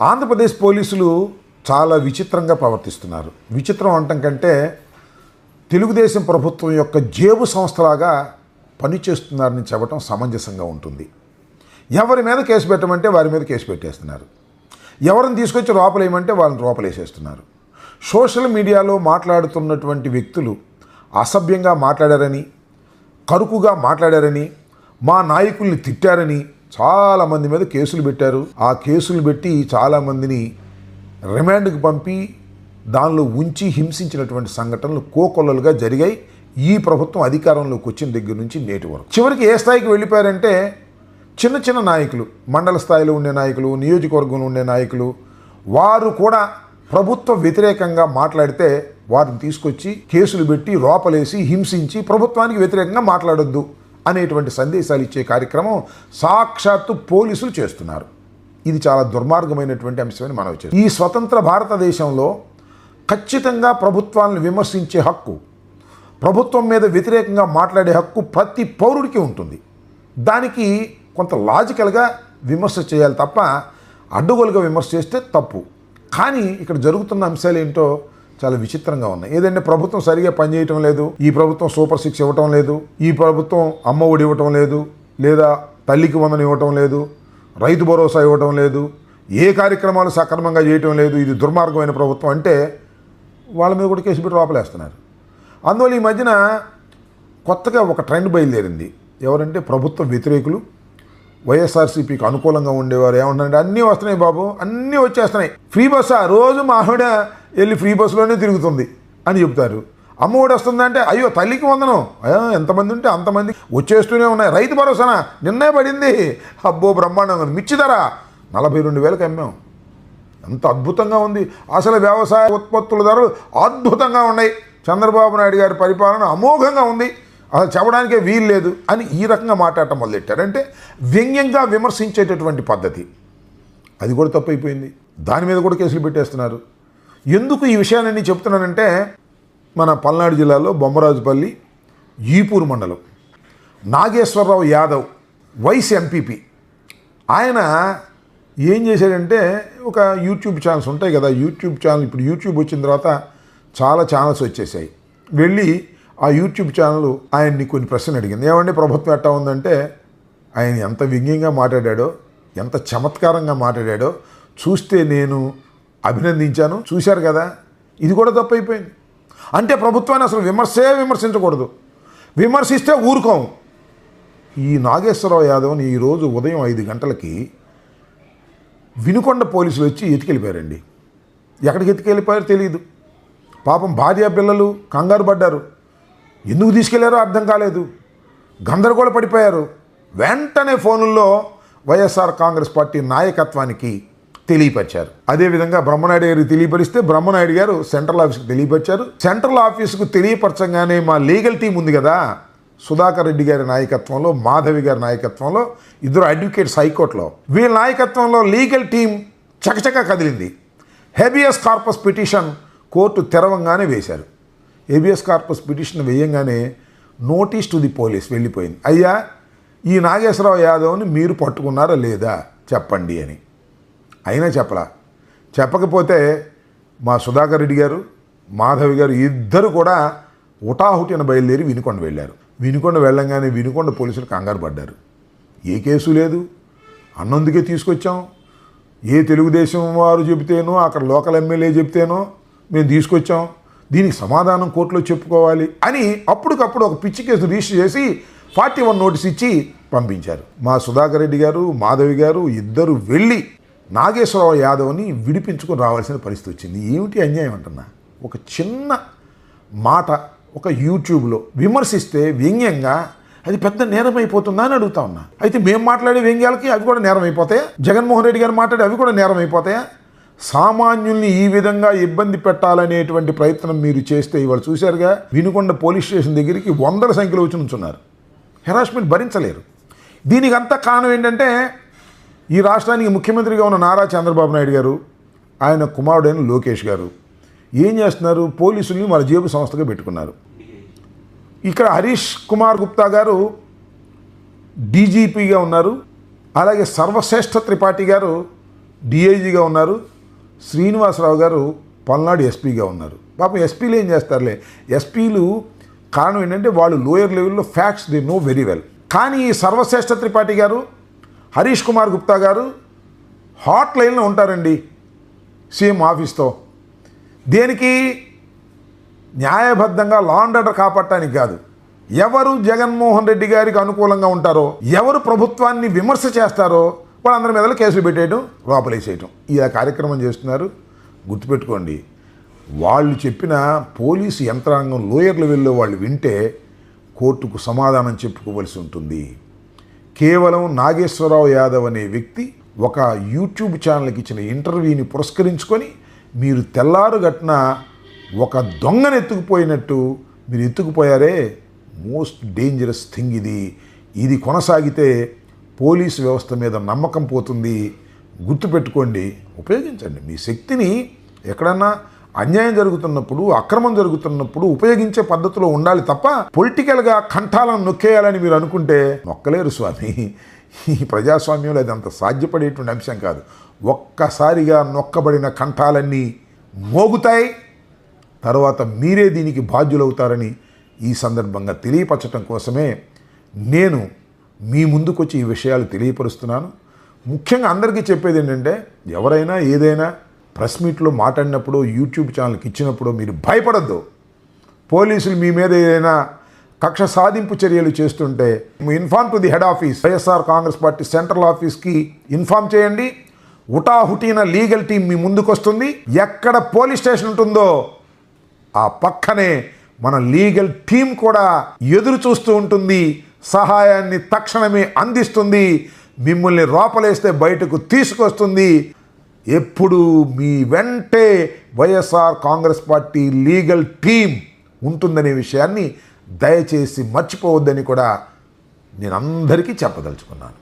ఆంధ్రప్రదేశ్ పోలీసులు చాలా విచిత్రంగా ప్రవర్తిస్తున్నారు. విచిత్రం అనటం కంటే తెలుగుదేశం ప్రభుత్వం యొక్క జేబు సంస్థలాగా పనిచేస్తున్నారని చెప్పడం సమంజసంగా ఉంటుంది. ఎవరి మీద కేసు పెట్టమంటే వారి మీద కేసు పెట్టేస్తున్నారు. ఎవరిని తీసుకొచ్చి లోపలేయమంటే వాళ్ళని లోపలేసేస్తున్నారు. సోషల్ మీడియాలో మాట్లాడుతున్నటువంటి వ్యక్తులు అసభ్యంగా మాట్లాడారని కరుకుగా మాట్లాడారని మా నాయకుల్ని తిట్టారని చాలా మంది మీద కేసులు పెట్టారు. ఆ కేసులు పెట్టి చాలామందిని రిమాండ్కి పంపి దానిలో ఉంచి హింసించినటువంటి సంఘటనలు కోకొల్లలుగా జరిగాయి. ఈ ప్రభుత్వం అధికారంలోకి వచ్చిన దగ్గర నుంచి నేటి వరకు. చివరికి ఏ స్థాయికి వెళ్ళిపోయారంటే చిన్న చిన్న నాయకులు మండల స్థాయిలో ఉండే నాయకులు నియోజకవర్గంలో ఉండే నాయకులు వారు కూడా ప్రభుత్వ వ్యతిరేకంగా మాట్లాడితే వారిని తీసుకొచ్చి కేసులు పెట్టి లోపలేసి హింసించి ప్రభుత్వానికి వ్యతిరేకంగా మాట్లాడొద్దు. అనేటువంటి సందేశాలు ఇచ్చే కార్యక్రమం సాక్షాత్తు పోలీసులు చేస్తున్నారు. ఇది చాలా దుర్మార్గమైనటువంటి అంశమని మనం చేస్తాం ఈ స్వతంత్ర భారతదేశంలో ఖచ్చితంగా ప్రభుత్వాలను విమర్శించే హక్కు ప్రభుత్వం మీద వ్యతిరేకంగా మాట్లాడే హక్కు ప్రతి పౌరుడికి ఉంటుంది. దానికి కొంత లాజికల్గా విమర్శ చేయాలి తప్ప అడ్డుగోలుగా విమర్శ చేస్తే తప్పు. కానీ ఇక్కడ జరుగుతున్న అంశాలు ఏంటో చాలా విచిత్రంగా ఉన్నాయి. ఏదంటే ప్రభుత్వం సరిగా పనిచేయటం లేదు ఈ ప్రభుత్వం సూపర్ సిక్స్ ఇవ్వటం లేదు ఈ ప్రభుత్వం అమ్మ ఒడి ఇవ్వటం లేదు లేదా తల్లికి వందన ఇవ్వటం లేదు రైతు భరోసా ఇవ్వటం లేదు ఏ కార్యక్రమాలు సక్రమంగా చేయటం లేదు ఇది దుర్మార్గమైన ప్రభుత్వం అంటే వాళ్ళ మీద కూడా కేసు పెట్టి లోపలేస్తున్నారు. అందువల్ల ఈ మధ్యన కొత్తగా ఒక ట్రెండ్ బయలుదేరింది. ఎవరంటే ప్రభుత్వ వ్యతిరేకులు వైఎస్ఆర్సీపీకి అనుకూలంగా ఉండేవారు. ఏమంటారంటే అన్నీ వస్తున్నాయి బాబు అన్నీ వచ్చేస్తున్నాయి. ఫ్రీ బస్సా? రోజు మా ఆవిడ వెళ్ళి ఫ్రీ బస్సులోనే తిరుగుతుంది అని చెప్తారు. అమ్మఒడి వస్తుందంటే అయ్యో తల్లికి వందనం. అయ్యో ఎంతమంది ఉంటే అంతమంది వచ్చేస్తూనే ఉన్నాయి. రైతు భరోసానా? నిన్నే పడింది. అబ్బో బ్రహ్మాండంగా మిర్చి ధర? నలభై రెండు వేలకు అమ్మాం. ఎంత అద్భుతంగా ఉంది. అసలు వ్యవసాయ ఉత్పత్తుల ధరలు అద్భుతంగా ఉన్నాయి. చంద్రబాబు నాయుడు గారి పరిపాలన అమోఘంగా ఉంది. అసలు చెప్పడానికే వీలు లేదు అని ఈ రకంగా మాట్లాడటం మొదలెట్టారు అంటే వ్యంగ్యంగా విమర్శించేటటువంటి పద్ధతి. అది కూడా తప్పైపోయింది దాని మీద కూడా కేసులు పెట్టేస్తున్నారు. ఎందుకు ఈ విషయాలన్నీ చెప్తున్నానంటే మన పల్నాడు జిల్లాలో బొమ్మరాజుపల్లి ఈపూరు మండలం. Nageswara Rao Yadav vice MPP. ఆయన ఏం చేశాడంటే ఒక యూట్యూబ్ ఛానల్స్ ఉంటాయి కదా యూట్యూబ్ ఛానల్ ఇప్పుడు యూట్యూబ్ వచ్చిన తర్వాత చాలా ఛానల్స్ వచ్చేసాయి. వెళ్ళి ఆ యూట్యూబ్ ఛానల్ ఆయన్ని కొన్ని ప్రశ్నలు అడిగింది. ఏమంటే ప్రభుత్వం ఎట్టా ఉందంటే ఆయన ఎంత వ్యంగ్యంగా మాట్లాడాడో ఎంత చమత్కారంగా మాట్లాడాడో చూస్తే నేను అభినందించాను. చూశారు కదా? ఇది కూడా తప్పైపోయింది. అంటే ప్రభుత్వాన్ని అసలు విమర్శే విమర్శించకూడదు. విమర్శిస్తే ఊరుకోం. ఈ నాగేశ్వరరావు యాదవ్ని ఈరోజు ఉదయం ఐదు గంటలకి వినుకొండ పోలీసులు వచ్చి ఎతికెళ్ళిపోయారండి. ఎక్కడికి ఎతికెళ్ళిపోయారో తెలియదు పాపం భార్య పిల్లలు కంగారు పడ్డారు. ఎందుకు తీసుకెళ్ళారో అర్థం కాలేదు. గందరగోళ పడిపోయారు. వెంటనే ఫోనుల్లో వైఎస్ఆర్ కాంగ్రెస్ పార్టీ నాయకత్వానికి తెలియపరిచారు. అదేవిధంగా బ్రహ్మనాయుడు గారికి తెలియపరిస్తే బ్రహ్మనాయుడు గారు సెంట్రల్ ఆఫీస్కి తెలియపరిచారు. సెంట్రల్ ఆఫీసుకు తెలియపరచంగానే మా లీగల్ టీం ఉంది కదా సుధాకర్ రెడ్డి గారి నాయకత్వంలో మాధవి గారి నాయకత్వంలో ఇద్దరు అడ్వకేట్స్ హైకోర్టులో. వీళ్ళ నాయకత్వంలో లీగల్ టీం చకచక కదిలింది. హెబియస్ కార్పస్ పిటిషన్ కోర్టు తెరవంగానే వేశారు. హెబియస్ కార్పస్ పిటిషన్ వేయంగానే నోటీస్ టు ది పోలీస్ వెళ్ళిపోయింది. అయ్యా ఈ నాగేశ్వరరావు యాదవ్ని మీరు పట్టుకున్నారా లేదా? చెప్పండి అని. అయినా చెప్పలా. చెప్పకపోతే మా సుధాకర్ రెడ్డి గారు మాధవి గారు ఇద్దరు కూడా ఉటాహుటిన బయలుదేరి వినుకొండ వెళ్ళారు. వినుకొండ వెళ్ళంగానే వినుకొండ పోలీసులు కంగారు పడ్డారు. ఏ కేసు లేదు. అన్నందుకే తీసుకొచ్చాం. ఏ తెలుగుదేశం వారు చెబితేనో అక్కడ లోకల్ ఎమ్మెల్యే చెబితేనో మేము తీసుకొచ్చాం. దీనికి సమాధానం కోర్టులో చెప్పుకోవాలి అని అప్పటికప్పుడు ఒక పిచ్చి కేసు రిజిస్టర్ చేసి ఫార్టీ వన్ నోటీస్ ఇచ్చి పంపించారు. మా సుధాకర్ రెడ్డి గారు మాధవి గారు ఇద్దరు వెళ్ళి నాగేశ్వరరావు యాదవ్ని విడిపించుకుని రావాల్సిన పరిస్థితి వచ్చింది. ఏమిటి అన్యాయం అంటున్నా? ఒక చిన్న మాట ఒక యూట్యూబ్లో విమర్శిస్తే వ్యంగ్యంగా అది పెద్ద నేరం అయిపోతుందా అని అడుగుతా ఉన్నా. అయితే మేము మాట్లాడే వ్యంగ్యాలకి అవి కూడా నేరం అయిపోతాయా జగన్మోహన్ రెడ్డి గారు మాట్లాడే అవి కూడా నేరం అయిపోతాయా సామాన్యుల్ని ఈ విధంగా ఇబ్బంది పెట్టాలనేటువంటి ప్రయత్నం మీరు చేస్తే ఇవాళ చూశారుగా వినుకొండ పోలీస్ స్టేషన్ దగ్గరికి వందల సంఖ్యలో వచ్చి నుంచున్నారు. హెరాస్మెంట్ భరించలేరు. దీనికి అంత కారణం ఏంటంటే ఈ రాష్ట్రానికి ముఖ్యమంత్రిగా ఉన్న నారా చంద్రబాబు నాయుడు గారు ఆయన కుమారుడైన లోకేష్ గారు ఏం చేస్తున్నారు? పోలీసుల్ని వాళ్ళ జేబు సంస్థగా పెట్టుకున్నారు. ఇక్కడ హరీష్ కుమార్ గుప్తా గారు డీజీపీగా ఉన్నారు. అలాగే సర్వశ్రేష్ఠ త్రిపాఠి గారు డిఐజీగా ఉన్నారు. శ్రీనివాసరావు గారు పల్నాడు ఎస్పీగా ఉన్నారు. పాపం ఎస్పీలు ఏం చేస్తారులే? ఎస్పీలు కారణం ఏంటంటే వాళ్ళు లోయర్ లెవెల్లో facts they know very well. కానీ ఈ సర్వశ్రేష్ఠ త్రిపాఠి గారు హరీష్ కుమార్ గుప్తా గారు హాట్ లైన్లో ఉంటారండి సీఎం ఆఫీస్తో. దేనికి? న్యాయబద్ధంగా లా అండ్ ఆర్డర్ కాపాడటానికి కాదు. ఎవరు జగన్మోహన్ రెడ్డి గారికి అనుకూలంగా ఉంటారో ఎవరు ప్రభుత్వాన్ని విమర్శ చేస్తారో వాళ్ళందరి మీద కేసులు పెట్టేయడం లోపలేసేయటం ఇలా కార్యక్రమం చేస్తున్నారు. గుర్తుపెట్టుకోండి వాళ్ళు చెప్పిన పోలీసు యంత్రాంగం లోయర్లు వెళ్ళే వాళ్ళు వింటే కోర్టుకు సమాధానం చెప్పుకోవలసి ఉంటుంది. కేవలం నాగేశ్వరరావు యాదవ్ అనే వ్యక్తి ఒక యూట్యూబ్ ఛానల్కి ఇచ్చిన ఇంటర్వ్యూని పురస్కరించుకొని మీరు తెల్లారు గట్టిన ఒక దొంగను ఎత్తుకుపోయినట్టు మీరు ఎత్తుకుపోయారే. మోస్ట్ డేంజరస్ థింగ్ ఇది. ఇది కొనసాగితే పోలీసు వ్యవస్థ మీద నమ్మకం పోతుంది. గుర్తుపెట్టుకోండి. ఉపయోగించండి. మీ శక్తిని ఎక్కడన్నా అన్యాయం జరుగుతున్నప్పుడు అక్రమం జరుగుతున్నప్పుడు ఉపయోగించే పద్ధతిలో ఉండాలి తప్ప పొలిటికల్గా కంఠాలను నొక్కేయాలని మీరు అనుకుంటే నొక్కలేరు స్వామి. ఈ ప్రజాస్వామ్యంలో అది అంత సాధ్యపడేటువంటి అంశం కాదు. ఒక్కసారిగా నొక్కబడిన కంఠాలన్నీ మోగుతాయి. తర్వాత మీరే దీనికి బాధ్యులవుతారని ఈ సందర్భంగా తెలియపరచడం కోసమే నేను మీ ముందుకొచ్చి ఈ విషయాలు తెలియపరుస్తున్నాను. ముఖ్యంగా అందరికీ చెప్పేది ఏంటంటే ఎవరైనా ఏదైనా ప్రెస్ మీట్లో మాట్లాడినప్పుడు యూట్యూబ్ ఛానల్కి ఇచ్చినప్పుడు మీరు భయపడద్దు. పోలీసులు మీ మీద ఏదైనా కక్ష సాధింపు చర్యలు చేస్తుంటే inform to the head office YSR Congress party central ఆఫీస్కి ఇన్ఫార్మ్ చేయండి. ఉటాహుటీన లీగల్ టీం మీ ముందుకు వస్తుంది ఎక్కడ పోలీస్ స్టేషన్ ఉంటుందో ఆ పక్కనే మన లీగల్ టీం కూడా ఎదురు చూస్తూ ఉంటుంది. సహాయాన్ని తక్షణమే అందిస్తుంది. మిమ్మల్ని రోపలేస్తే బయటకు తీసుకొస్తుంది. ఎప్పుడు మీ వెంటే YSR Congress party legal team ఉంటుందనే విషయాన్ని దయచేసి మర్చిపోవద్దని కూడా నేను అందరికీ చెప్పదలుచుకున్నాను.